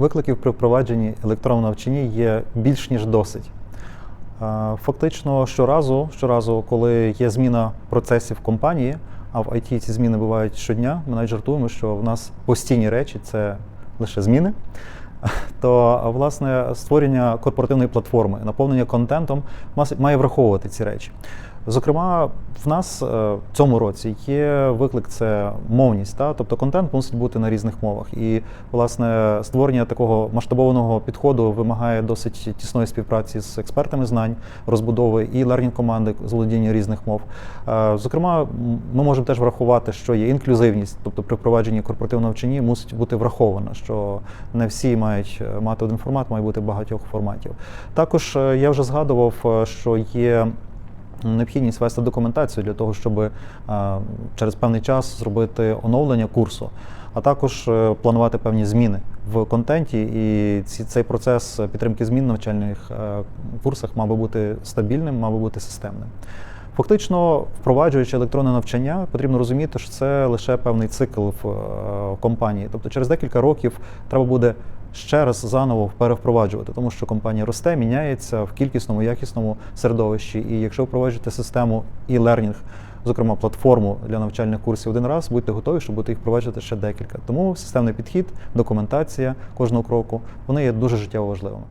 Викликів при впровадженні електронного навчання є більш ніж досить. Е, Фактично, щоразу, щоразу, коли є зміна процесів компанії, а в IT ці зміни бувають щодня, ми навіть жартуємо, що в нас постійні речі це лише зміни. То власне створення корпоративної платформи, наповнення контентом має враховувати ці речі. Зокрема, в нас е, в цьому році є виклик це мовність, та? тобто контент мусить бути на різних мовах. І власне створення такого масштабованого підходу вимагає досить тісної співпраці з експертами знань, розбудови і лернінг команди з володіння різних мов. Е, Зокрема, ми можемо теж врахувати, що є інклюзивність, тобто при впровадженні корпоративного навчання мусить бути врахована, що не всі мають е, мати один формат, має бути багатьох форматів. Також е, я вже згадував, е, що є необхідність вести документацію для того, щоб е, через певний час зробити оновлення курсу, а також планувати певні зміни в контенті. І цей процес підтримки змін в навчальних курсах мав би бути стабільним, мав би бути системним. Фактично, впроваджуючи електронне навчання, потрібно розуміти, що це лише певний цикл в компанії. Тобто, через декілька років треба буде ще раз заново перевпроваджувати, тому що компанія росте, міняється в кількісному, якісному середовищі. І якщо впроваджуєте систему e-learning, зокрема платформу для навчальних курсів один раз, будьте готові, щоб будете їх впроваджувати ще декілька. Тому системний підхід, документація кожного кроку вони є дуже життєво важливими.